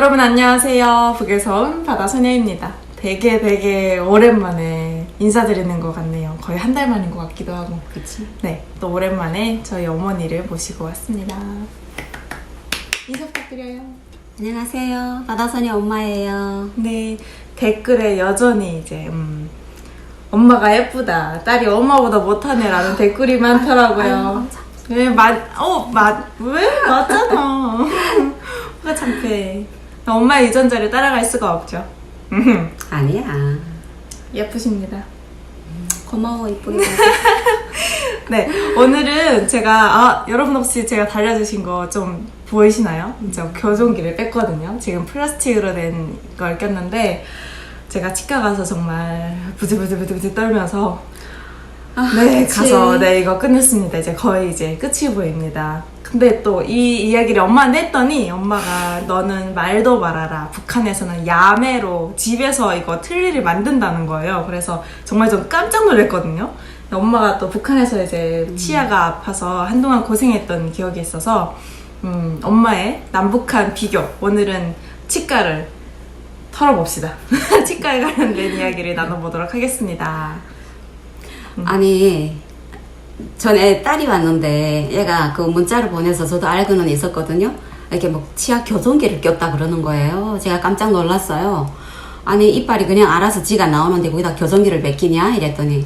여러분 안녕하세요. 북에서 온 바다소녀입니다. 되게 되게 오랜만에 인사드리는 것 같네요. 거의 한 달 만인 것 같기도 하고. 그치? 네, 또 오랜만에 저희 어머니를 모시고 왔습니다. 인사 부탁드려요. 안녕하세요. 바다선이 엄마예요. 네, 댓글에 여전히 이제 음, 엄마가 예쁘다. 딸이 엄마보다 못하네라는 댓글이 많더라고요. 왜 맞? 어, 맞? 왜 맞잖아. 화가 창피해. 엄마의 유전자를 따라갈 수가 없죠. 아니야. 예쁘십니다. 고마워, 이쁘게. 네, 오늘은 제가 아 여러분 혹시 제가 달려주신 거 좀 보이시나요? 저 교정기를 뺐거든요. 지금 플라스틱으로 된 걸 꼈는데 제가 치과 가서 정말 부들부들부들 떨면서 네 그치. 가서 네 이거 끝냈습니다. 이제 거의 이제 끝이 보입니다. 근데 또 이 이야기를 엄마한테 했더니 엄마가 너는 말도 말아라. 북한에서는 야매로 집에서 이거 틀니를 만든다는 거예요. 그래서 정말 좀 깜짝 놀랐거든요. 엄마가 또 북한에서 이제 치아가 아파서 한동안 고생했던 기억이 있어서 음, 엄마의 남북한 비교 오늘은 치과를 털어봅시다. 치과에 관련된 이야기를 나눠보도록 하겠습니다. 아니, 전에 딸이 왔는데 얘가 그 문자를 보내서 저도 알고는 있었거든요. 이렇게 뭐 치아 교정기를 꼈다 그러는 거예요. 제가 깜짝 놀랐어요. 아니, 이빨이 그냥 알아서 지가 나오는데 거기다 교정기를 몇 끼냐? 이랬더니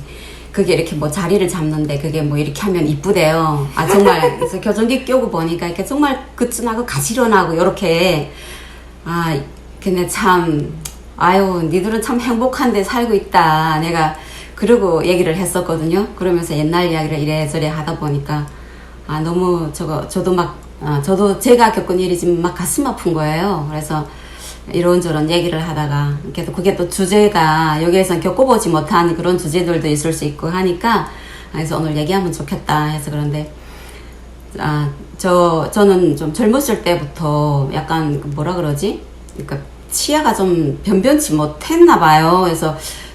그게 이렇게 뭐 자리를 잡는데 그게 뭐 이렇게 하면 이쁘대요. 아, 정말. 그래서 교정기 껴고 보니까 이렇게 정말 그쯤하고 가지런하고 이렇게 아, 근데 참, 아유, 니들은 참 행복한데 살고 있다. 내가 그러고 얘기를 했었거든요. 그러면서 옛날 이야기를 이래저래 하다 보니까, 아, 너무 저거, 저도 막, 아, 저도 제가 겪은 일이지만 막 가슴 아픈 거예요. 그래서 이런저런 얘기를 하다가, 그래도 그게 또 주제가 여기에선 겪어보지 못한 그런 주제들도 있을 수 있고 하니까, 그래서 오늘 얘기하면 좋겠다 해서 그런데, 아, 저, 저는 좀 젊었을 때부터 약간 그 뭐라 그러지? 그러니까 치아가 좀 변변치 못했나 봐요. 그래서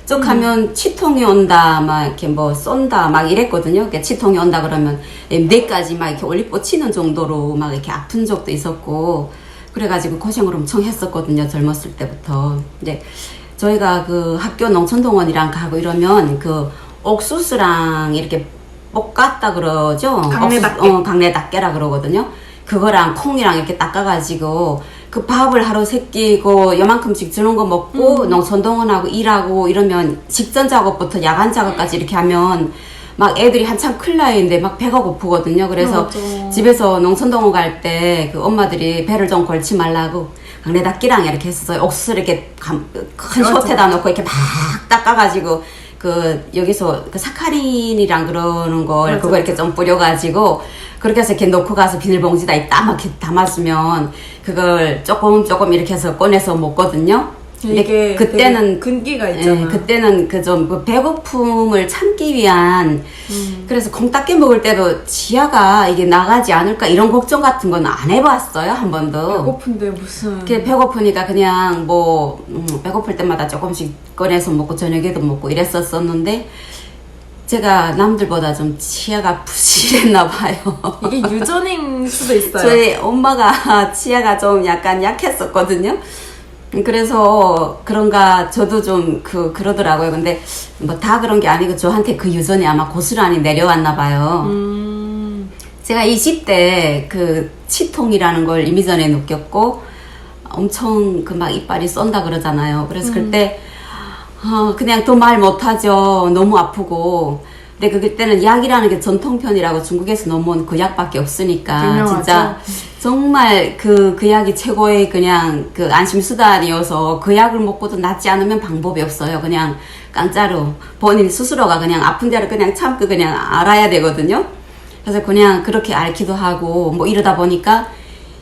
쭉 하면 치통이 온다, 막 이렇게 뭐 쏜다, 막 이랬거든요. 그러니까 치통이 온다 그러면 뇌까지 막 이렇게 올리뻗치는 정도로 막 이렇게 아픈 적도 있었고, 그래가지고 고생을 엄청 했었거든요. 젊었을 때부터. 근데 저희가 그 학교 농촌동원이랑 가고 이러면 그 옥수수랑 이렇게 볶았다 그러죠. 강내 옥수수- 닭게. 어, 강내 닭게라 그러거든요. 그거랑 콩이랑 이렇게 닦아가지고 그 밥을 하루 세끼고 요만큼씩 주는 거 먹고 음. 농촌동원하고 일하고 이러면 직전 작업부터 야간 작업까지 이렇게 하면 막 애들이 한참 클 나이인데 막 배가 고프거든요. 그래서 맞아. 집에서 농촌동원 갈 때 그 엄마들이 배를 좀 걸지 말라고 강내 닭기랑 이렇게 했어요. 옥수수를 이렇게 감- 큰 맞아. 솥에다 넣고 이렇게 막 닦아가지고 그 여기서 그 사카린이랑 그러는 걸 맞아, 그거 이렇게 좀 뿌려가지고 그렇게 해서 이렇게 놓고 가서 비닐봉지다 딱 이렇게 담았으면 그걸 조금 조금 이렇게 해서 꺼내서 먹거든요. 근데 이게 그때는 되게 근기가 있잖아. 예, 그때는 그좀 배고픔을 참기 위한 음. 그래서 콩 닦게 먹을 때도 지하가 이게 나가지 않을까 이런 걱정 같은 건 안 해봤어요 한 번도. 배고픈데 무슨 그게 배고프니까 그냥 뭐 음, 배고플 때마다 조금씩 꺼내서 먹고 저녁에도 먹고 이랬었었는데 제가 남들보다 좀 치아가 부실했나 봐요. 이게 유전인 수도 있어요. 저희 엄마가 치아가 좀 약간 약했었거든요. 그래서 그런가 저도 좀 그 그러더라고요. 근데 뭐 다 그런 게 아니고 저한테 그 유전이 아마 고스란히 내려왔나 봐요. 음, 제가 20대 그 치통이라는 걸 이미 전에 느꼈고 엄청 그 막 이빨이 쏜다 그러잖아요. 그래서 그때 어, 그냥 또 말 못하죠. 너무 아프고. 근데 그 그때는 약이라는 게 전통편이라고 중국에서 넘어온 그 약밖에 없으니까 유명하죠. 진짜 정말 그, 그 약이 최고의 그냥 그 안심수단이어서 그 약을 먹고도 낫지 않으면 방법이 없어요. 그냥 깡짜로 본인 스스로가 그냥 아픈 대로 그냥 참고 그냥 알아야 되거든요. 그래서 그냥 그렇게 앓기도 하고 뭐 이러다 보니까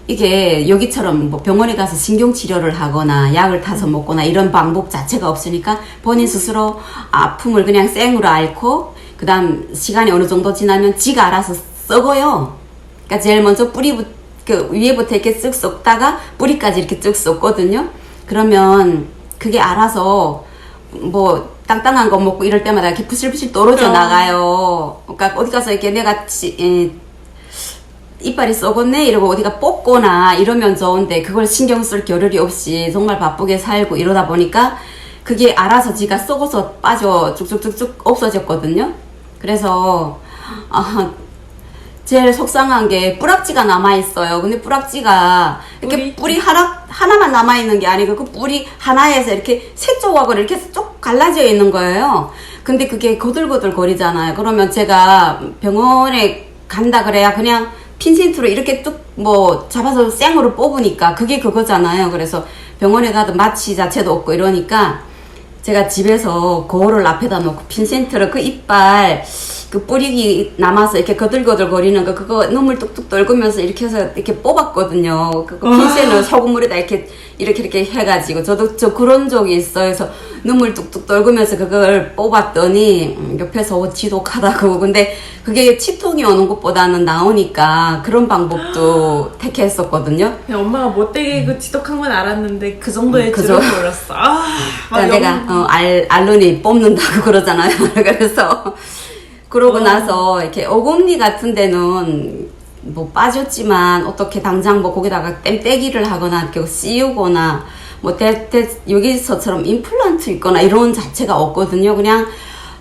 이게 여기처럼 뭐 병원에 가서 신경 치료를 하거나 약을 타서 먹거나 이런 방법 자체가 없으니까 본인 스스로 아픔을 그냥 생으로 앓고 그 다음 시간이 어느 정도 지나면 지가 알아서 썩어요. 그러니까 제일 먼저 뿌리 그 위에부터 이렇게 쓱 썩다가 뿌리까지 이렇게 쭉 썩거든요. 그러면 그게 알아서 뭐 땅땅한 거 먹고 이럴 때마다 이렇게 부실부실 떨어져 어. 나가요. 그러니까 어디 가서 이렇게 내가 치, 에, 이빨이 썩었네 이러고 어디가 뽑거나 이러면 좋은데 그걸 신경 쓸 겨를이 없이 정말 바쁘게 살고 이러다 보니까 그게 알아서 지가 썩어서 빠져 쭉쭉쭉쭉 없어졌거든요. 그래서 아 제일 속상한 게 뿌락지가 남아 있어요. 근데 뿌락지가 이렇게 뿌리? 뿌리 하나 하나만 남아 있는 게 아니고 그 뿌리 하나에서 이렇게 세 조각으로 이렇게 쭉 갈라져 있는 거예요. 근데 그게 거들거들 거리잖아요. 그러면 제가 병원에 간다 그래야 그냥 핀센트로 이렇게 뚝 뭐 잡아서 생으로 뽑으니까 그게 그거잖아요. 그래서 병원에 가도 마취 자체도 없고 이러니까 제가 집에서 거울을 앞에다 놓고 핀센트를 그 이빨 그 뿌리기 남아서 이렇게 거들거들 거리는 거 그거 눈물 뚝뚝 떨구면서 이렇게 해서 이렇게 뽑았거든요. 그거 핀센을 소금물에다 이렇게 이렇게 이렇게 해가지고 저도 저 그런 적이 있어요. 그래서 눈물 뚝뚝 떨구면서 그걸 뽑았더니 음, 옆에서 어, 지독하다고 근데 그게 치통이 오는 것보다는 나오니까 그런 방법도 택했었거든요. 엄마가 못되게 그 지독한 건 알았는데 그 정도의 음, 그 줄은 정- 몰랐어. 아, 막 그러니까 내가 영- 어, 알 알론이 뽑는다고 그러잖아요. 그래서 그러고 어. 나서 이렇게 어금니 같은 데는 뭐 빠졌지만 어떻게 당장 뭐 거기다가 땜떼기를 하거나 이렇게 씌우거나 뭐 때, 때, 여기서처럼 임플란트 있거나 이런 자체가 없거든요. 그냥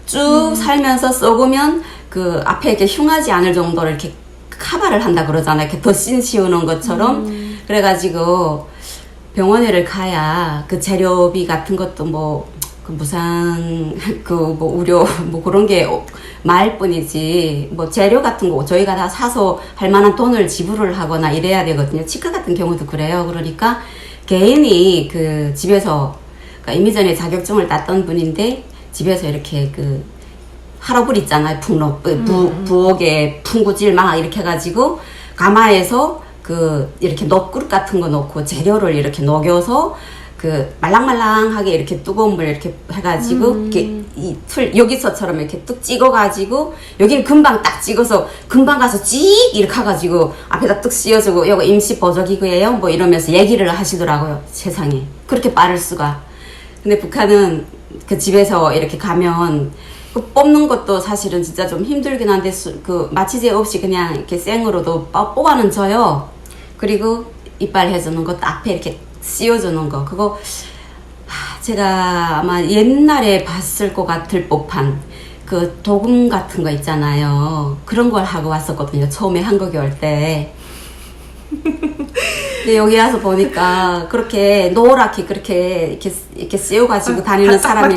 쭉 살면서 썩으면 그 앞에 이렇게 흉하지 않을 정도로 이렇게 카바를 한다 그러잖아요. 이렇게 덧신 씌우는 것처럼. 그래가지고 병원에를 가야 그 재료비 같은 것도 뭐, 그 무상, 그뭐 우려, 뭐 그런 게 말 뿐이지, 뭐 재료 같은 거 저희가 다 사서 할 만한 돈을 지불을 하거나 이래야 되거든요. 치과 같은 경우도 그래요. 그러니까 개인이 그 집에서, 그러니까 이미 전에 자격증을 땄던 분인데 집에서 이렇게 그 할아버리 있잖아요. 풍로, 부, 부, 부엌에 풍구질 막 이렇게 해가지고 가마에서 그 이렇게 넛그릇 같은 거 넣고 재료를 이렇게 녹여서 그 말랑말랑하게 이렇게 뜨거운 물 이렇게 해가지고 이렇게 이틀 여기서처럼 이렇게 뚝 찍어가지고 여기는 금방 딱 찍어서 금방 가서 찍 이렇게 해가지고 앞에다 뚝 씌워주고 이거 임시 보조기구예요? 뭐 이러면서 얘기를 하시더라고요 세상에. 그렇게 빠를 수가. 근데 북한은 그 집에서 이렇게 가면 그 뽑는 것도 사실은 진짜 좀 힘들긴 한데 수- 그 마취제 없이 그냥 이렇게 생으로도 뽑- 뽑아는 줘요. 그리고 이빨 해주는 것도 앞에 이렇게 씌워주는 거 그거 하, 제가 아마 옛날에 봤을 것 같을 법한 그 도금 같은 거 있잖아요. 그런 걸 하고 왔었거든요. 처음에 한국에 올 때. 근데 여기 와서 보니까 그렇게 노랗게 그렇게 이렇게 이렇게 씌워가지고 다니는 사람이.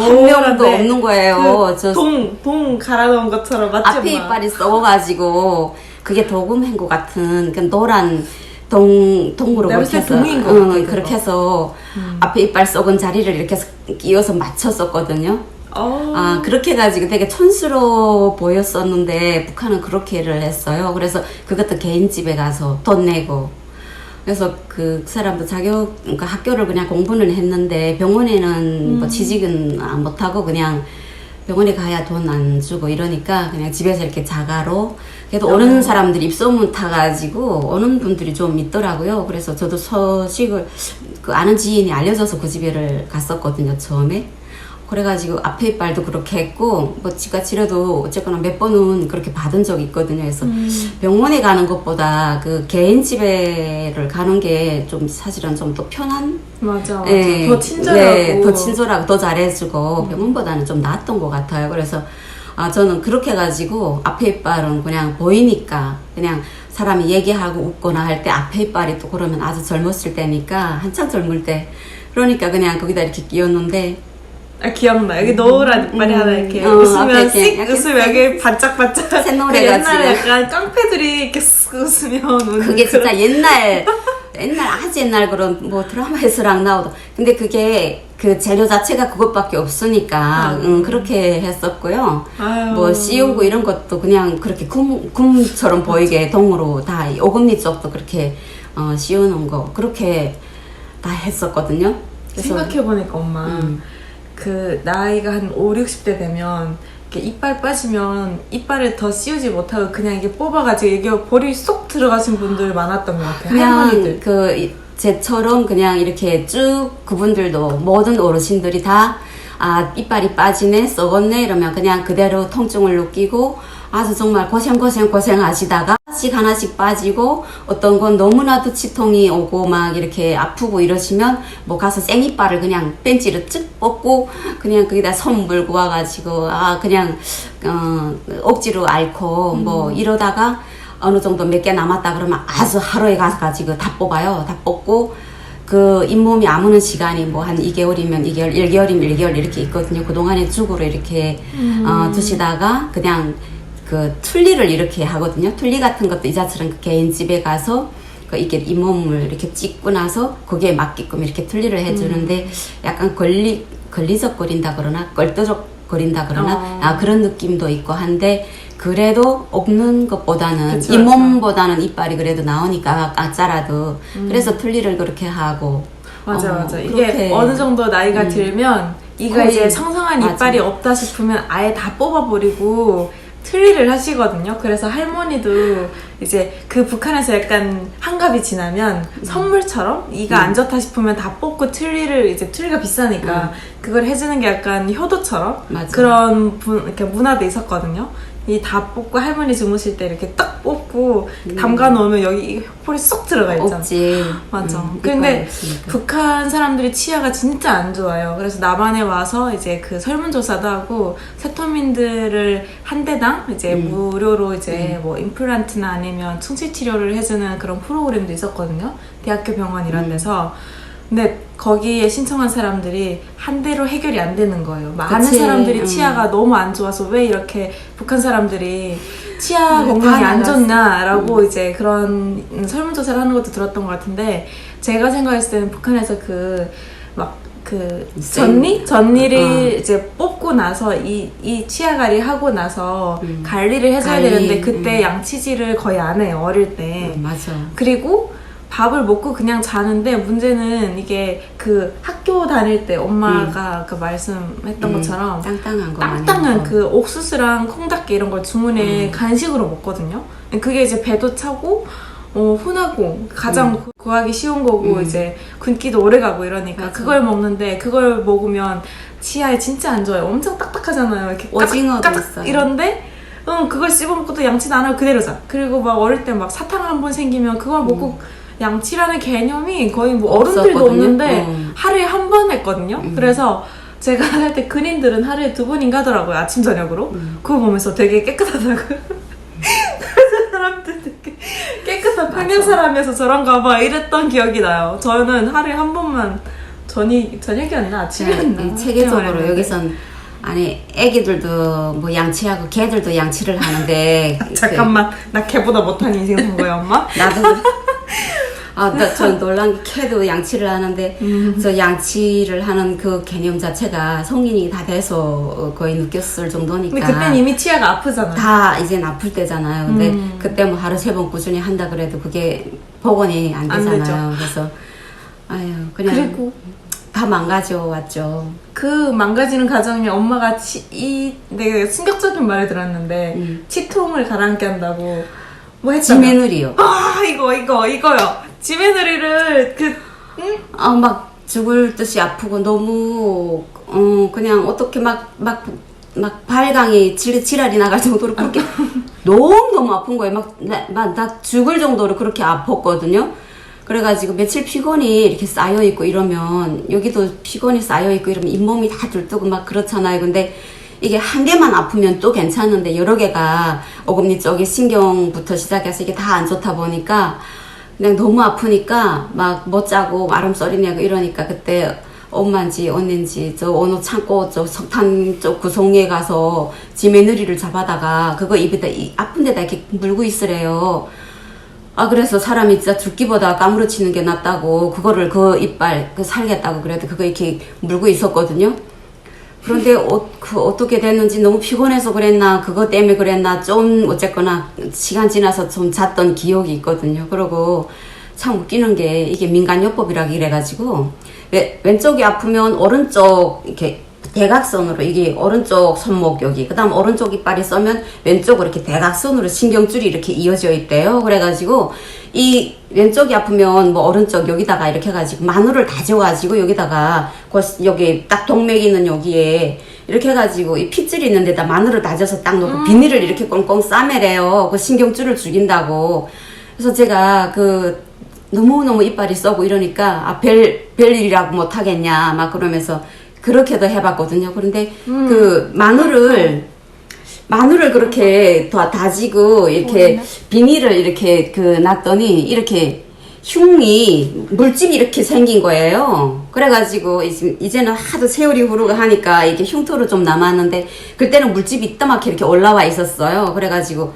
한 명도 없는 거예요. 저그 동, 동 갈아놓은 것처럼 맞지 앞에? 이빨이 썩어가지고 그게 도금 행구 같은 그 노란 동 동으로 그렇게 해서 동인 것 응. 그렇게 해서 앞에 이빨 썩은 자리를 이렇게 해서 끼워서 맞췄었거든요. 어. 아 그렇게 해가지고 되게 촌스러워 보였었는데 북한은 그렇게를 했어요. 그래서 그것도 개인 집에 가서 돈 내고 그래서 그 사람도 자격 그러니까 학교를 그냥 공부는 했는데 병원에는 뭐 취직은 안 못하고 그냥 병원에 가야 돈 안 주고 이러니까 그냥 집에서 이렇게 자가로 그래도 오는 사람들이 입소문 타가지고 오는 분들이 좀 있더라고요. 그래서 저도 소식을 그 아는 지인이 알려줘서 그 집에를 갔었거든요 처음에. 그래가지고 앞에 이빨도 그렇게 했고 뭐 치과 치료도 어쨌거나 몇 번은 그렇게 받은 적이 있거든요. 그래서 병원에 가는 것보다 그 개인 집에를 가는 게 좀 사실은 좀 더 편한 맞아. 예, 더 친절하고. 네, 더 친절하고 더 잘해주고 병원보다는 좀 나았던 것 같아요. 그래서 아 저는 그렇게 해가지고 앞에 이빨은 그냥 보이니까 그냥 사람이 얘기하고 웃거나 할 때 앞에 이빨이 또 그러면 아주 젊었을 때니까 한창 젊을 때 그러니까 그냥 거기다 이렇게 끼웠는데 아 기억나 여기 노란 이빨이 음, 하나 이렇게 어, 앞에 웃으면 이렇게 씩 약간 웃으면 여기 반짝반짝 샛노래가 그 옛날에. 약간 깡패들이 이렇게 쓱 웃으면 우는 그게 진짜 옛날 옛날 아주 옛날 그런 뭐 드라마에서랑 나오던 근데 그게 그 재료 자체가 그것밖에 없으니까 음. 응, 그렇게 했었고요. 아유. 뭐 씌우고 이런 것도 그냥 그렇게 금, 금처럼 보이게 동으로 다 어금니 쪽도 그렇게 어, 씌우는 거 그렇게 다 했었거든요. 그래서 생각해보니까 엄마 음. 그 나이가 한 5, 60대 되면 이렇게 이빨 빠지면 이빨을 더 씌우지 못하고 그냥 이게 뽑아가지고 이게 볼이 쏙 들어가신 분들 많았던 것 같아요. 그냥 할머니들. 그 이- 제처럼 그냥 이렇게 쭉 그분들도 모든 어르신들이 다 아, 이빨이 빠지네, 썩었네, 이러면 그냥 그대로 통증을 느끼고 아주 정말 고생, 고생, 고생 하시다가 하나씩 하나씩 빠지고 어떤 건 너무나도 치통이 오고 막 이렇게 아프고 이러시면 뭐 가서 생이빨을 그냥 벤치를 쭉 뽑고 그냥 거기다 손 물고 와가지고 아 그냥 어 억지로 앓고 뭐 이러다가 어느 정도 몇 개 남았다 그러면 아주 하루에 가서 가지고 다 뽑아요. 다 뽑고 그 잇몸이 아무는 시간이 뭐 한 2개월이면 2개월, 1개월이면 1개월 이렇게 있거든요. 그동안에 죽으로 이렇게 어, 두시다가 그냥 그 툴리를 이렇게 하거든요. 툴리 같은 것도 이자처럼 그 개인 집에 가서 그 이게 잇몸을 이렇게 찍고 나서 거기에 맞게끔 이렇게 툴리를 해주는데 약간 걸리 걸리적거린다 그러나 껄떠적거린다 그러나 어. 아 그런 느낌도 있고 한데 그래도 없는 것보다는 그쵸, 잇몸보다는 이빨이 그래도 나오니까 아짜라도 그래서 툴리를 그렇게 하고 맞아 어, 맞아 이게. 어느 정도 나이가 들면 이가 이제 성성한 맞아. 이빨이 없다 싶으면 아예 다 뽑아버리고 트리를 하시거든요 그래서 할머니도 이제 그 북한에서 약간 한갑이 지나면 음. 선물처럼 이가 안 좋다 싶으면 다 뽑고 트리를 이제 트리가 비싸니까 그걸 해주는 게 약간 효도처럼 음. 맞아. 그런 분, 이렇게 문화도 있었거든요 이 다 뽑고 할머니 주무실 때 이렇게 딱 뽑고 담가 놓으면 여기 폴이 쏙 들어가 있잖아 없지. 맞아. 음, 근데. 북한 사람들이 치아가 진짜 안 좋아요. 그래서 남한에 와서 이제 그 설문조사도 하고 세터민들을 한 대당 이제 음. 무료로 이제 뭐 임플란트나 아니면 충치 치료를 해주는 그런 프로그램도 있었거든요. 대학교 병원 이런 음. 데서. 근데 거기에 신청한 사람들이 한 대로 해결이 안 되는 거예요. 많은 그치. 사람들이 음. 치아가 너무 안 좋아서 왜 이렇게 북한 사람들이 치아 음, 건강이 다 안. 좋냐라고 이제 그런 설문조사를 하는 것도 들었던 것 같은데 제가 생각했을 때는 북한에서 그막그 쌩. 전리 전리를 어. 이제 뽑고 나서 이 이 치아 관리 하고 나서 음. 관리를 해줘야 관리, 되는데 그때 음. 양치질을 거의 안 해요 어릴 때 음, 맞아. 그리고 밥을 먹고 그냥 자는데 문제는 이게 그 학교 다닐 때 엄마가 그 말씀했던 음, 것처럼 땅땅한 거 땅땅한. 그 옥수수랑 콩닥게 이런 걸 주문에 음. 간식으로 먹거든요. 그게 이제 배도 차고 어, 흔하고 가장 구- 구하기 쉬운 거고 음. 이제 굶기도 오래 가고 이러니까 맞아. 그걸 먹는데 그걸 먹으면 치아에 진짜 안 좋아요. 엄청 딱딱하잖아요. 이렇게 오징어도 까딱 있어요. 이런데 응, 그걸 씹어먹고도 양치는 안 하고 그대로잖아. 그리고 막 어릴 때 막 사탕 한 번 생기면 그걸 먹고 양치라는 개념이 거의 뭐 어른들도 음. 없었거든요. 없는데 음. 하루에 한 번 했거든요. 그래서 제가 할때 근인들은 하루에 두 번인가 하더라고요. 아침 저녁으로. 음. 그거 보면서 되게 깨끗하다고. 그래서 사람들 되게 깨끗한 평양 사람이어서 저런가 봐 이랬던 기억이 나요. 저는 하루에 한 번만 저녁 저녁이었나 아침이었나. 이 체계적으로. 여기선 아니 애기들도 뭐 양치하고 개들도 양치를 하는데 잠깐만 나 걔보다 못한 인생 산 거야 엄마? 그, 나도 아나저 놀란 게 개도 양치를 하는데 음. 저 양치를 하는 그 개념 자체가 성인이 다 돼서 거의 느꼈을 정도니까 근데 그땐 이미 치아가 아프잖아. 다 이제 아플 때잖아요. 근데 음. 그때 뭐 하루 세 번 꾸준히 한다 그래도 그게 복원이 안안 되잖아요. 그래서 아유 그냥 그리고 다 망가져 왔죠. 그 망가지는 과정에 엄마가 치, 이 내가 충격적인 말을 들었는데 음. 치통을 가라앉게 한다고 뭐 했잖아. 지메누리요. 아 이거 이거 이거요. 지메누리를 그 응? 아막 죽을 듯이 아프고 너무 어 그냥 어떻게 막 막 막 발광이 질, 지랄이 나갈 정도로 그렇게 너무 너무 아픈 거예요. 막나 나 죽을 정도로 그렇게 아팠거든요. 그래가지고 며칠 피곤이 이렇게 쌓여 있고 이러면 여기도 피곤이 쌓여 있고 이러면 잇몸이 다 들뜨고 막 그렇잖아요. 근데 이게 한 개만 아프면 또 괜찮은데 여러 개가 어금니 쪽에 신경부터 시작해서 이게 다 안 좋다 보니까 그냥 너무 아프니까 막 못 자고 아름 썰이 내고 이러니까 그때 엄마인지 언니인지 저 어느 창고 저 석탄 쪽 구성에 가서 지메누리를 잡아다가 그거 입에다 이 아픈 데다 이렇게 물고 있으래요. 아 그래서 사람이 진짜 죽기보다 까무러치는 게 낫다고 그거를 그 이빨 그 살겠다고 그래도 그거 이렇게 물고 있었거든요. 그런데 어, 그 어떻게 됐는지 너무 피곤해서 그랬나 그거 때문에 그랬나 좀 어쨌거나 시간 지나서 좀 잤던 기억이 있거든요. 그러고 참 웃기는 게 이게 민간요법이라 이래가지고 왼- 왼쪽이 아프면 오른쪽 이렇게 대각선으로 이게 오른쪽 손목 여기 그 다음 오른쪽 이빨이 써면 왼쪽으로 이렇게 대각선으로 신경줄이 이렇게 이어져 있대요. 그래가지고 이 왼쪽이 아프면 뭐 오른쪽 여기다가 이렇게 해가지고 마늘을 다져가지고 여기다가 그 여기 딱 동맥 있는 여기에 이렇게 해가지고 이 핏줄이 있는 데다 마늘을 다져서 딱 넣고 비닐을 이렇게 꽁꽁 싸매래요. 그 신경줄을 죽인다고. 그래서 제가 그 너무너무 이빨이 썩고 이러니까 아, 별, 별일이라고 못하겠냐 막 그러면서 그렇게도 해봤거든요. 그런데 그 마늘을 마늘을 그렇게 다 다지고 이렇게 비닐을 이렇게 그 놨더니 이렇게 흉이 물집이 이렇게 생긴 거예요. 그래가지고 이제- 이제는 하도 세월이 흐르고 하니까 이게 흉터로 좀 남았는데 그때는 물집이 이따맣게 이렇게 올라와 있었어요. 그래가지고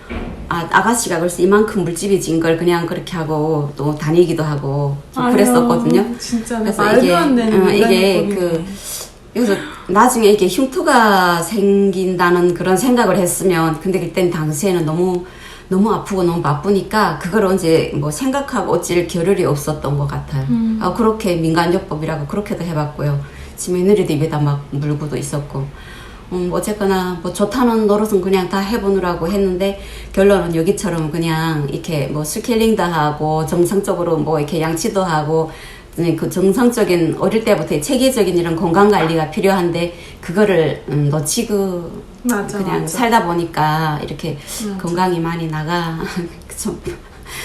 아 아가씨가 벌써 이만큼 물집이 진 걸 그냥 그렇게 하고 또 다니기도 하고 좀 아유, 그랬었거든요. 진짜 그래서 말도 이게, 안 되는 어, 이게 그. 여기서 나중에 이렇게 흉터가 생긴다는 그런 생각을 했으면 근데 그때는 당시에는 너무 너무 아프고 너무 바쁘니까 그걸 언제 뭐 생각하고 어찌를 겨를이 없었던 것 같아요. 음. 아, 그렇게 민간요법이라고 그렇게도 해봤고요. 지 며느리도 입에다 막 물고도 있었고. 음, 어쨌거나 뭐 좋다는 노릇은 그냥 다 해보느라고 했는데 결론은 여기처럼 그냥 이렇게 뭐 스케일링도 하고 정상적으로 뭐 이렇게 양치도 하고 네, 그 정상적인 어릴 때부터 체계적인 이런 건강 관리가 필요한데 그거를 음, 놓치고 맞아, 그냥 맞아. 살다 보니까 이렇게 맞아. 건강이 많이 나가 좀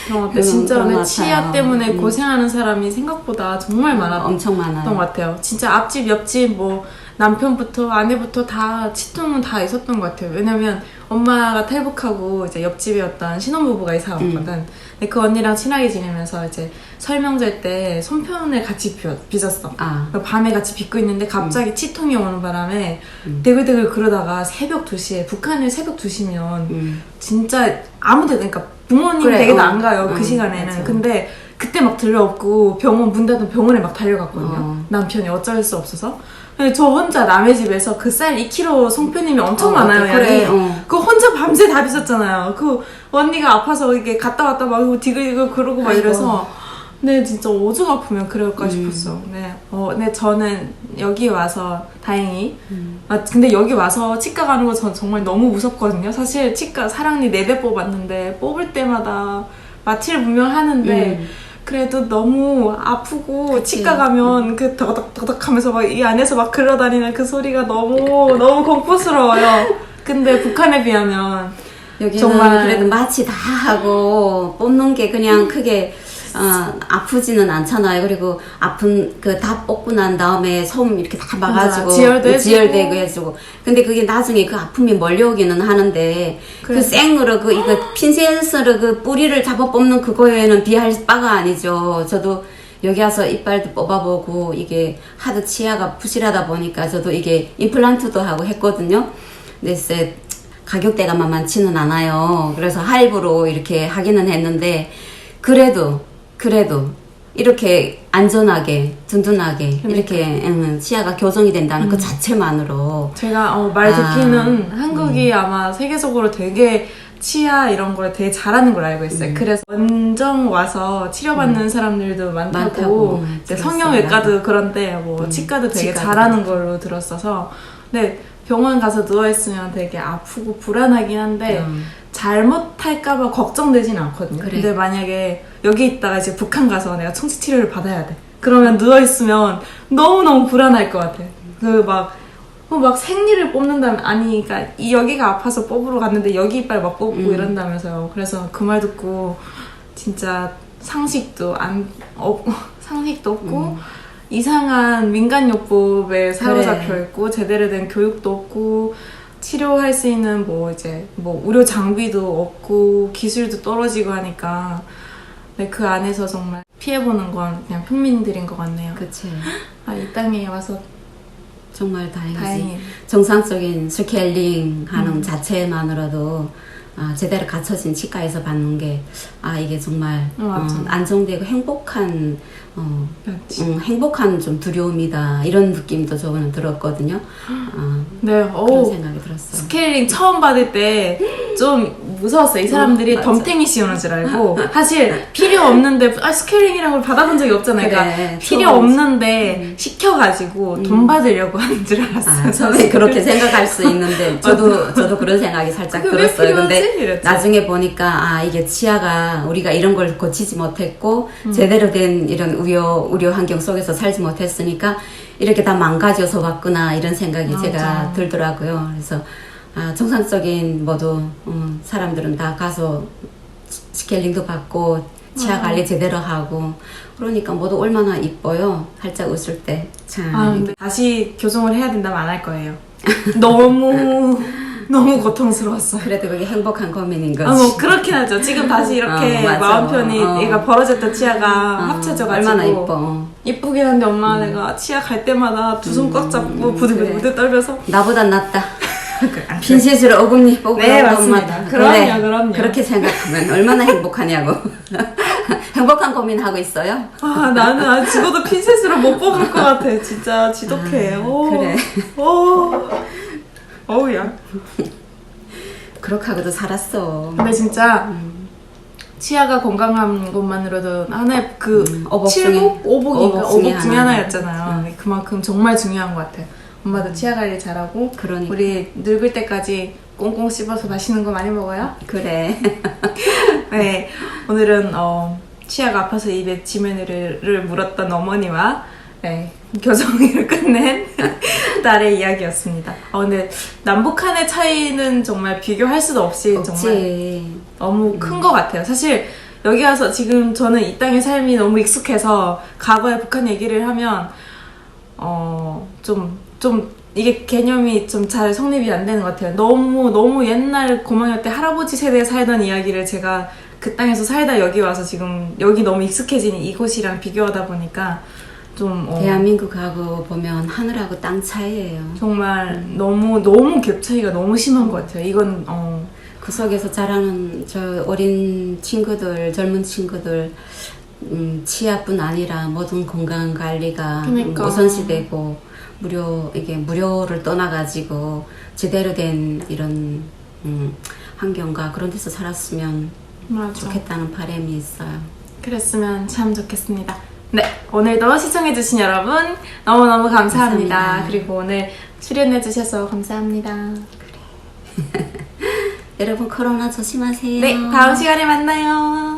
그런 것 같아. 그런- 진짜 그런 오늘 것 치아. 때문에 음. 고생하는 사람이 생각보다 정말 많았던 엄청 많아요. 것 같아요. 진짜 앞집, 옆집, 뭐 남편부터 아내부터 다 치통은 다 있었던 것 같아요. 왜냐면 엄마가 탈북하고 이제 옆집에 어떤 신혼부부가 이사 왔거든. 근데 그 언니랑 친하게 지내면서 이제 설명절 때 손편을 같이 빚- 빚었어. 아 밤에 같이 빚고 있는데 갑자기 치통이 오는 바람에 음. 대글대글 그러다가 새벽 2시에 북한에 새벽 2시면 음. 진짜 아무 데 그러니까 부모님 그래, 댁에도 어. 안 가요 어, 그 시간에는 맞아. 근데 그때 막 들려없고 병원 문 닫은 병원에 막 달려갔거든요 어. 남편이 어쩔 수 없어서 근데 저 혼자 남의 집에서 그 쌀 2kg 송편님이 엄청 어, 많아요 그래, 양이 어. 그거 혼자 밤새 다 빚었잖아요 그 언니가 아파서 이게 갔다 왔다 막 디글디글 그러고 막 아이고. 이래서 네 진짜 오죽 아프면 그럴까 음. 싶었어 네, 어, 네 저는 여기 와서 다행히 음. 아 근데 여기 와서 치과 가는 거 전 정말 너무 무섭거든요. 사실 치과 사랑니 네대 뽑았는데 뽑을 때마다 마취를 분명 하는데 음. 그래도 너무 아프고 그치. 치과 가면 그 더덕더덕 하면서 막 이 안에서 막 걸어다니는 그 소리가 너무 너무 공포스러워요. 근데 북한에 비하면 여기는 정말- 그래도 마취 다 하고 뽑는 게 그냥 크게 어, 아프지는 않잖아요. 그리고 아픈 그 다 뽑고 난 다음에 솜 이렇게 다 막아주고. 지혈도 해주고. 지혈되고 해주고. 근데 그게 나중에 그 아픔이 몰려오기는 하는데 그래. 그 생으로 그 이거 핀셋으로 그 뿌리를 잡아 뽑는 그거에는 비할 바가 아니죠. 저도 여기 와서 이빨도 뽑아보고 이게 하도 치아가 부실하다 보니까 저도 이게 임플란트도 하고 했거든요. 근데 글쎄 가격대가 만만치는 않아요. 그래서 할부로 이렇게 하기는 했는데 그래도 그래도 이렇게 안전하게 든든하게 이렇게 음, 치아가 교정이 된다는 그 자체만으로. 제가 어, 말 아, 듣기는 한국이 아마 세계적으로 되게 치아 이런 걸 되게 잘하는 걸 알고 있어요. 그래서 원정 와서 치료받는 사람들도 많다고, 많다고, 음, 이제 들었어요. 성형외과도 그런데 뭐 치과도 되게 치과도. 잘하는 걸로 들었어서. 근데 병원 가서 누워 있으면 되게 아프고 불안하긴 한데 음. 잘못할까봐 걱정되진 않거든요. 그래. 근데 만약에 여기 있다가 이제 북한 가서 내가 청취 치료를 받아야 돼. 그러면 누워 있으면 너무 너무 불안할 것 같아. 그 막 막 생리를 뽑는다면 아니 그러니까 이 여기가 아파서 뽑으러 갔는데 여기 이빨 막 뽑고 음. 이런다면서요. 그래서 그 말 듣고 진짜 상식도 안 없, 상식도 없고 음. 이상한 민간요법에 사로잡혀 있고 제대로 된 교육도 없고 치료할 수 있는 뭐 이제 뭐 의료 장비도 없고 기술도 떨어지고 하니까 네, 그 안에서 정말 피해보는 건 그냥 평민들인 것 같네요. 그치 아, 이 땅에 와서 정말 다행이지 정상적인 스케일링 하는 음. 자체만으로도 아, 제대로 갖춰진 치과에서 받는 게 아 이게 정말 어. 어, 안정되고 행복한 어. 음, 행복한 좀 두려움이다 이런 느낌도 저번에 들었거든요. 아, 네, 그런 오 생각이 들었어요. 스케일링 처음 받을 때 좀 무서웠어요. 이 사람들이 음, 맞아. 덤탱이 씌우는 줄 알고 사실 필요 없는데 아, 스케일링이라는 걸 받아본 적이 없잖아요. 그러니까 그래, 필요 처음. 없는데 시켜가지고 돈 받으려고 하는 줄 알았어요. 아, 처음에 그렇게 생각할 수 있는데 저도 저도 그런 생각이 살짝 들었어요. 근데? 이랬죠. 나중에 보니까 아 이게 치아가 우리가 이런 걸 고치지 못했고 음. 제대로 된 이런 의료 의료 환경 속에서 살지 못했으니까 이렇게 다 망가져서 왔구나 이런 생각이 맞아. 제가 들더라고요. 그래서 아, 정상적인 모두 음, 사람들은 다 가서 스- 스케일링도 받고 치아 아. 관리 제대로 하고 그러니까 모두 얼마나 이뻐요. 활짝 웃을 때. 참. 아, 다시 교정을 해야 된다면 안 할 거예요. 너무 너무 고통스러웠어요. 그래도 그게 행복한 고민인 거지. 아, 뭐 그렇긴 하죠. 지금 다시 이렇게 어. 마음 편히 어. 얘가 벌어졌던 치아가 어, 합쳐져가지고 얼마나 이뻐. 이쁘긴 한데 엄마 내가 치아 갈 때마다 두 손 꽉 잡고 부들부들 떨면서 나보다 낫다. 아, 빈셋으로 어금니 뽑으라고 네, 맞습니다. 그럼요, 그래. 그럼요. 그렇게 생각하면 얼마나 행복하냐고. 행복한 고민 하고 있어요? 아 나는 아, 죽어도 핀셋으로 못 뽑을 것 같아. 진짜 지독해. 아, 오. 그래. 오. 어우야. 그렇게 하고도 살았어. 근데 진짜 치아가 건강한 것만으로도 하나의 그 음, 칠복? 오복인가? 오복 중에 오복 중에 하나. 하나였잖아요. 그만큼 정말 중요한 것 같아요. 엄마도 치아 관리 잘하고 그러니까. 우리 늙을 때까지 꽁꽁 씹어서 맛있는 거 많이 먹어요. 그래. 네, 오늘은 어, 치아가 아파서 입에 지면을 물었던 어머니와 네, 교정을 끝낸 딸의 이야기였습니다. 어, 근데 남북한의 차이는 정말 비교할 수도 없이 정말 없지. 너무 큰 것 같아요. 사실 여기 와서 지금 저는 이 땅의 삶이 너무 익숙해서 과거의 북한 얘기를 하면 어 좀 좀 이게 개념이 좀 잘 성립이 안 되는 것 같아요. 너무 너무 옛날 고망여 때 할아버지 세대에 살던 이야기를 제가 그 땅에서 살다 여기 와서 지금 여기 너무 익숙해진 이곳이랑 비교하다 보니까 좀 어, 대한민국하고 보면 하늘하고 땅 차이예요. 정말 너무 너무 갭 차이가 너무 심한 것 같아요. 이건 어 그 속에서 자라는 저 어린 친구들, 젊은 친구들, 음, 치아뿐 아니라 모든 건강 관리가 그러니까. 우선시되고 무료 이게 무료를 떠나가지고 제대로 된 이런 음, 환경과 그런 데서 살았으면 맞아. 좋겠다는 바람이 있어요. 그랬으면 참 좋겠습니다. 네, 오늘도 시청해주신 여러분 너무너무 감사합니다. 감사합니다. 그리고 오늘 출연해주셔서 감사합니다. 여러분 코로나 조심하세요. 네, 다음 시간에 만나요.